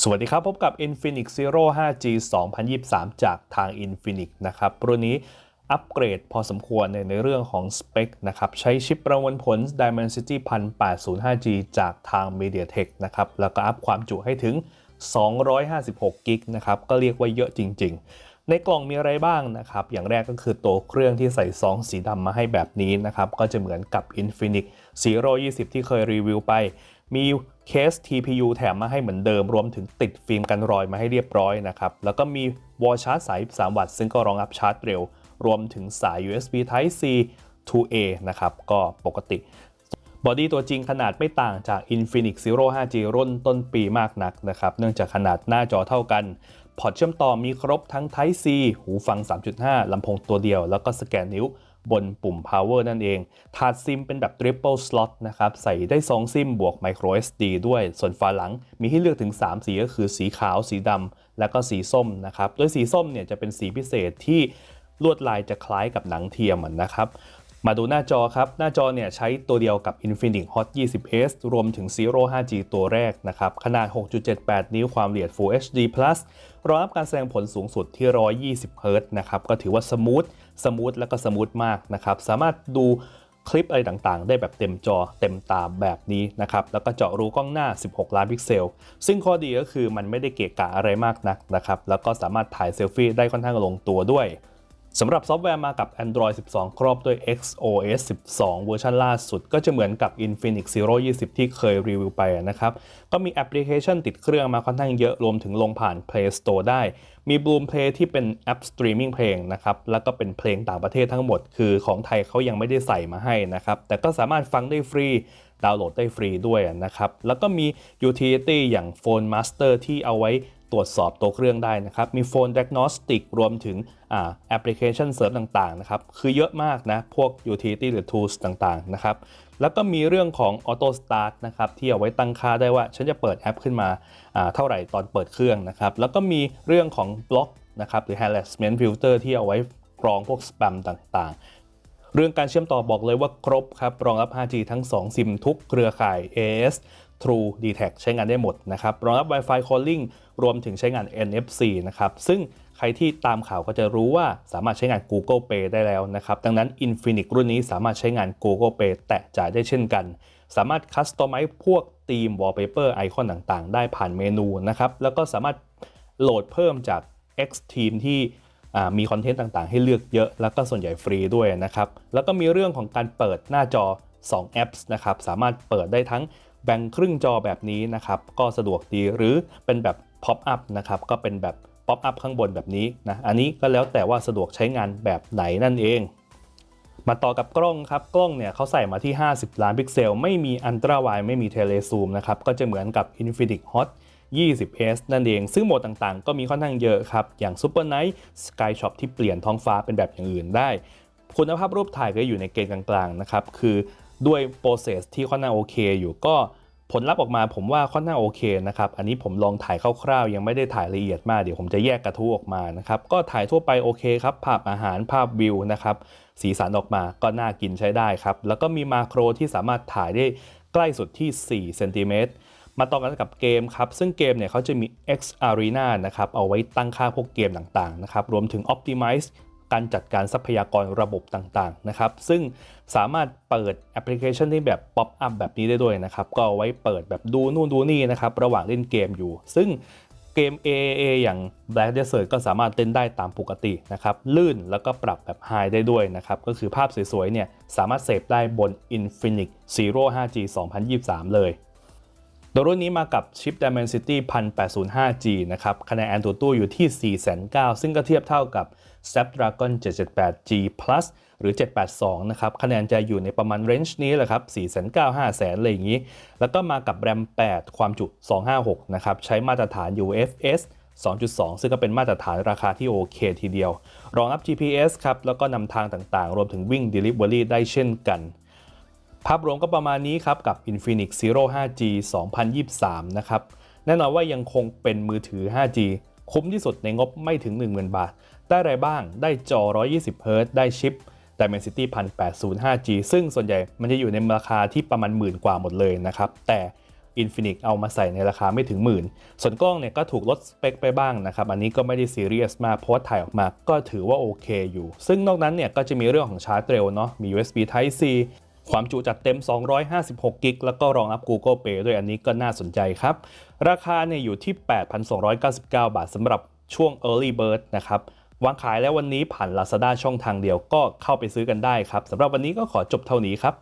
สวัสดีครับ พบกับ Infinix Zero 5G 2023 จากทาง Infinix นะครับ รุ่นนี้อัปเกรดพอสมควรในในเรื่องของสเปคนะครับ ใช้ชิปประมวลผล Dimensity 1805G จากทาง MediaTek นะครับ แล้วก็อัพความจุให้ถึง 256กิกนะครับ ก็เรียกว่าเยอะจริง ๆ ในกล่องมีอะไรบ้างนะครับ อย่างแรกก็คือตัวเครื่องที่ใส่ซองสีดำมาให้แบบนี้นะครับ ก็จะเหมือนกับ Infinix Zero 20 ที่เคยรีวิวไป มีเคส TPU แถมมาให้เหมือนเดิม รวมถึงติดฟิล์มกันรอยมาให้เรียบร้อยนะครับ แล้วก็มีวอลชาร์จสาย 3 วัตต์ ซึ่งก็รองรับชาร์จเร็ว รวมถึงสาย USB Type C to A นะครับ ก็ปกติ บอดี้ตัวจริงขนาดไม่ต่างจาก Infinix Zero 5G รุ่นต้นปีมากนักนะครับ เนื่องจากขนาดหน้าจอเท่ากัน พอร์ตเชื่อมต่อมีครบทั้ง Type C หูฟัง 3.5ลำโพงตัวเดียว แล้วก็สแกนนิ้ว บนปุ่ม power นั่นเอง ถาดซิมเป็นแบบ triple slot นะครับ ใส่ได้ 2 ซิมบวก micro SD ด้วย ส่วนฝาหลังมีให้เลือกถึง 3 สีก็คือสีขาว สีดำ และก็สีส้มนะครับ โดยสีส้มเนี่ยจะเป็นสีพิเศษที่ลวดลายจะคล้ายกับหนังเทียมนะครับมาดูหน้าจอครับ หน้าจอเนี่ยใช้ตัวเดียวกับ Infinix Hot 20s รวมถึง Zero 5G ตัวแรกนะครับ ขนาด 6.78 นิ้วความละเอียด Full HD Plus รองรับการแสดงผลสูงสุดที่ 120 Hz นะครับ ก็ถือว่าสมูท สมูทและก็สมูทมากนะครับ สามารถดูคลิปอะไรต่างๆ ได้แบบเต็มจอเต็มตาแบบนี้นะครับ แล้วก็เจาะรูกล้องหน้า 16 ล้านพิกเซล ซึ่งข้อดีก็คือมันไม่ได้เกะกะอะไรมากนักนะครับ แล้วก็สามารถถ่ายเซลฟี่ได้ค่อนข้างลงตัวด้วย สำหรับซอฟต์แวร์มากับ Android 12 ครอบด้วย XOS 12 เวอร์ชันล่าสุด ก็จะเหมือนกับ Infinix Zero 20 ที่เคยรีวิวไปนะครับ ก็มีแอปพลิเคชันติดเครื่องมาค่อนข้างเยอะรวมถึงลงผ่าน Play Store ได้ มี Bloom Play ที่เป็นแอปสตรีมมิ่งเพลงนะครับ แล้วก็เป็นเพลงต่างประเทศทั้งหมด คือของไทยเขายังไม่ได้ใส่มาให้นะครับ แต่ก็สามารถฟังได้ฟรีดาวน์โหลดได้ฟรีด้วยนะครับ แล้วก็มี Utility อย่าง Phone Master ที่เอาไว้ ตรวจสอบตัวเครื่องได้นะครับ มี Phone Diagnostic รวมถึงแอปพลิเคชันเสริมต่างๆนะครับ คือเยอะมากนะ พวก Utility หรือ Tools ต่างๆนะครับ แล้วก็มีเรื่องของ Auto Start นะครับ ที่เอาไว้ตั้งค่าได้ว่า ฉันจะเปิดแอปขึ้นมาเท่าไหร่ตอนเปิดเครื่องนะครับ แล้วก็มีเรื่องของบล็อกนะครับหรือ harassment filter ที่เอาไว้กรองพวกสแปมต่างๆเรื่องการเชื่อมต่อบอกเลยว่าครบครับ รองรับ 5G ทั้ง 2 ซิมทุกเครือข่าย AS True d t a c ใช้งานได้หมดนะครับรองรับ Wi-Fi Calling รวมถึงใช้งาน NFC นะครับซึ่งใครที่ตามข่าวก็จะรู้ว่าสามารถใช้งาน Google Pay ได้แล้วนะครับ ดังนั้น Infinix รุ่นนี้สามารถใช้งาน Google Pay แตะจ่ายได้เช่นกัน สามารถคัสตอมไมซ์พวกธีม wallpaper ไอคอนต่างๆ ได้ผ่านเมนูนะครับ แล้วก็สามารถโหลดเพิ่มจาก X Team ที่มีคอนเทนต์ต่างๆ ให้เลือกเยอะ แล้วก็ส่วนใหญ่ฟรีด้วยนะครับ แล้วก็มีเรื่องของการเปิดหน้าจอ 2 แอปนะครับ สามารถเปิดได้ทั้ง แบ่งครึ่งจอแบบนี้นะครับ ก็สะดวกดีหรือเป็นแบบ pop up นะครับ ก็เป็นแบบ pop up ข้างบนแบบนี้นะ อันนี้ก็แล้วแต่ว่าสะดวกใช้งานแบบไหนนั่นเอง มาต่อกับกล้องครับ กล้องเนี่ยเขาใส่มาที่ 50 ล้านพิกเซล ไม่มีอันตราไวไม่มีเทเลซูมนะครับ ก็จะเหมือนกับ Infinix Hot 20s นั่นเอง ซึ่งโหมดต่างๆ ก็มีค่อนข้างเยอะครับ อย่าง Super Night Sky Shop ที่เปลี่ยนท้องฟ้าเป็นแบบอย่างอื่นได้ คุณภาพรูปถ่ายก็อยู่ในเกณฑ์กลางๆ นะครับ คือ ด้วยโปรเซสที่ค่อนข้างโอเคอยู่ก็ผลลัพธ์ออกมาผมว่าค่อนข้างโอเคนะครับ อันนี้ผมลองถ่ายคร่าวๆ ยังไม่ได้ถ่ายละเอียดมาก เดี๋ยวผมจะแยกกระทู้ออกมานะครับ ก็ถ่ายทั่วไปโอเคครับ ภาพอาหารภาพวิวนะครับ สีสันออกมาก็น่ากินใช้ได้ครับ แล้วก็มีมาโครที่สามารถถ่ายได้ใกล้สุดที่4เซนติเมตรมาต่อกันกับเกมครับ ซึ่งเกมเนี่ยเขาจะมี X Arena นะครับ เอาไว้ตั้งค่าพวกเกมต่างๆนะครับ รวมถึง Optimize การจัดการทรัพยากรระบบต่างๆนะครับ ซึ่งสามารถเปิดแอปพลิเคชันที่แบบป๊อปอัพแบบนี้ได้ด้วยนะครับ ก็เอาไว้เปิดแบบดูนู่นดูนี่นะครับ ระหว่างเล่นเกมอยู่ ซึ่งเกม AAA อย่าง Black Desert ก็สามารถเล่นได้ตามปกตินะครับ ลื่นแล้วก็ปรับแบบ High ได้ด้วยนะครับ ก็คือภาพสวยๆเนี่ยสามารถเสพได้บน Infinix Zero 5G 2023 เลย โดยรุ่นนี้มากับชิป Dimensity 1805G นะครับ คะแนน AnTuTu อยู่ที่4,900ซึ่งก็เทียบเท่ากับ Snapdragon 778G Plus หรือ 782 นะครับ คะแนนจะอยู่ในประมาณเรนจ์นี้แหละครับ 4 9 0 0 0 5 0 0อะไรอย่างนี้ แล้วก็มากับ RAM 8ความจุ 256 นะครับ ใช้มาตรฐาน UFS 2.2 ซึ่งก็เป็นมาตรฐานราคาที่โอเคทีเดียว รองรับ GPS ครับ แล้วก็นำทางต่างๆ รวมถึงวิ่ง Delivery ได้เช่นกัน ภาพรวมก็ประมาณนี้ครับ กับ Infinix Zero 5G 2023 นะครับ แน่นอนว่ายังคงเป็นมือถือ 5G คุ้มที่สุดในงบไม่ถึง 10,000 บาท ได้อะไรบ้าง ได้จอ 120 Hz ได้ชิป Dimensity 1805G ซึ่งส่วนใหญ่มันจะอยู่ในราคาที่ประมาณหมื่นกว่าหมดเลยนะครับ แต่ Infinix เอามาใส่ในราคาไม่ถึงหมื่น ส่วนกล้องเนี่ยก็ถูกลดสเปคไปบ้างนะครับ อันนี้ก็ไม่ได้ซีเรียสมาก เพราะว่าถ่ายออกมาก็ถือว่าโอเคอยู่ ซึ่งนอกนั้นเนี่ยก็จะมีเรื่องของชาร์จเร็วเนาะ มี USB Type C ความจุจัดเต็ม 256 กิก แล้วก็รองรับ Google Pay ด้วยอันนี้ก็น่าสนใจครับ ราคาเนี่ยอยู่ที่ 8,299 บาทสำหรับช่วง Early Bird นะครับ วางขายแล้ววันนี้ผ่าน Lazada ช่องทางเดียวก็เข้าไปซื้อกันได้ครับสำหรับวันนี้ก็ขอจบเท่านี้ครับ